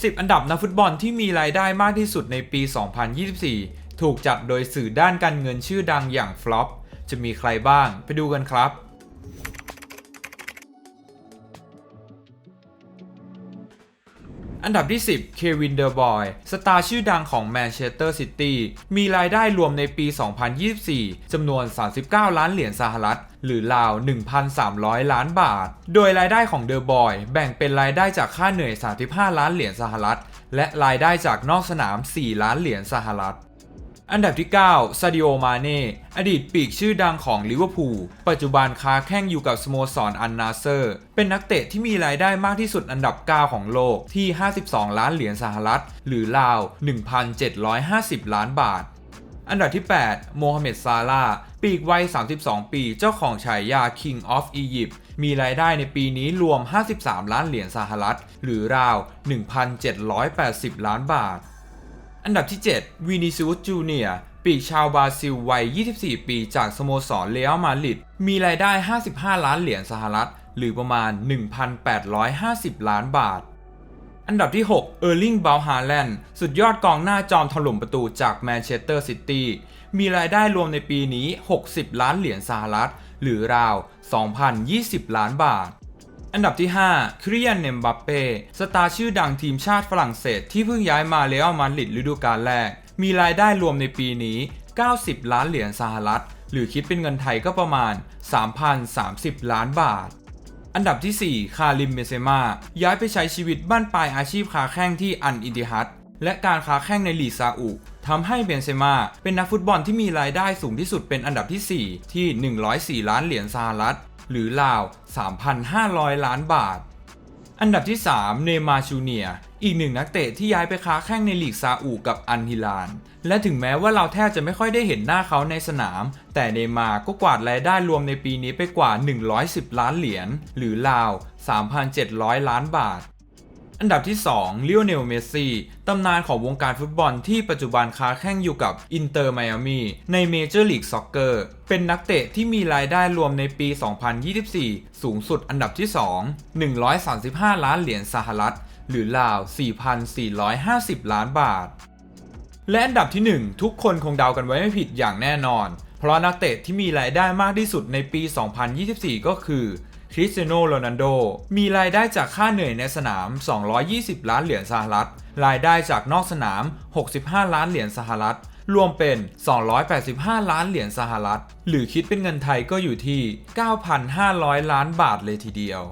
10 อันดับนักฟุตบอลที่มีรายได้มากที่สุดในปี 2024 ถูกจัดโดยสื่อด้านการเงินชื่อดังอย่างฟลอปจะมีใครบ้าง ไปดูกันครับ อันดับที่ 10 เควินเดอร์บอย สตาร์ชื่อดังของแมนเชสเตอร์ซิตี้ มีรายได้รวมในปี 2024 จำนวน 39 ล้านเหรียญสหรัฐ หรือราว 1,300 ล้านบาท โดยรายได้ของเดอร์บอยแบ่งเป็นรายได้จากค่าเหนื่อย 35 ล้านเหรียญสหรัฐ และรายได้จากนอกสนาม 4 ล้านเหรียญสหรัฐ อันดับที่ 9 ซาดิโอ มาเน่ อดีตปีกชื่อดังของลิเวอร์พูล ปัจจุบันค้าแข่งอยู่กับสโมสรอันนาเซอร์ เป็นนักเตะที่มีรายได้มากที่สุดอันดับ 9 ของโลกที่ 52 ล้านเหรียญสหรัฐ หรือราว 1,750 ล้านบาท อันดับที่ 8 โมฮัมเหม็ด ซาลาห์ปีกวัย 32 ปี เจ้าของฉายา King of Egypt มีรายได้ในปีนี้รวม 53 ล้านเหรียญสหรัฐ หรือราว 1,780 ล้านบาท อันดับที่ 7 วินิซิอุสจูเนียปีกชาวบราซิลวัย 24 ปีจากสโมสรเรอัลมาดริดมีรายได้ 55 ล้านเหรียญสหรัฐ หรือประมาณ 1,850 ล้านบาท อันดับที่ 6 เออร์ลิง บาฮาแลนด์ สุดยอดกองหน้าจอมถล่มประตูจากแมนเชสเตอร์ซิตี้ มีรายได้รวมในปีนี้ 60 ล้านเหรียญสหรัฐ หรือราว 2,020 ล้านบาท อันดับที่ 5 คริยันเนมบัปเป้สตาร์ชื่อดังทีมชาติฝรั่งเศสที่เพิ่งย้ายมาเรอัลมาดริดฤดูกาลแรก มีรายได้รวมในปีนี้ 90 ล้านเหรียญสหรัฐ หรือคิดเป็นเงินไทยก็ประมาณ 3,030 ล้านบาทอันดับที่ 4 คาริมเบนเซม่าย้ายไปใช้ชีวิตบ้านปลายอาชีพคาแข้งที่อันอินติฮัตและการคาแข้งในลีซาอุทำให้เบนเซม่าเป็นนักฟุตบอลที่มีรายได้สูงที่สุดเป็นอันดับที่ 4 ที่ 104 ล้านเหรียญสหรัฐ หรือราว 3,500 ล้านบาท อันดับที่ 3 เนมาชูเนีย อีกหนึ่งนักเตะที่ย้ายไปค้าแข้งในลีกซาอุกับอันฮิลาน และถึงแม้ว่าเราแทบจะไม่ค่อยได้เห็นหน้าเขาในสนาม แต่เนมาก็กวาดรายได้รวมในปีนี้ไปกว่า 110 ล้านเหรียญหรือราว 3,700 ล้านบาท อันดับที่2ลิโอเนล เมสซี่ ตำนานของวงการฟุตบอลที่ปัจจุบันค้าแข่งอยู่กับอินเตอร์ไมอามีในเมเจอร์ลีกซ็อกเกอร์ เป็นนักเตะที่มีรายได้รวมในปี 2024 สูงสุดอันดับที่ 2 135 ล้านเหรียญสหรัฐ หรือราว 4,450 ล้านบาท และอันดับที่ 1 ทุกคนคงเดากันไว้ไม่ผิดอย่างแน่นอน เพราะนักเตะที่มีรายได้มากที่สุดในปี 2024 ก็คือ คริสเตียโนโรนันโดมีรายได้จากค่าเหนื่อยในสนาม 220 ล้านเหรียญสหรัฐ รายได้จากนอกสนาม 65 ล้านเหรียญสหรัฐ รวมเป็น 285 ล้านเหรียญสหรัฐ หรือคิดเป็นเงินไทยก็อยู่ที่ 9,500 ล้านบาทเลยทีเดียว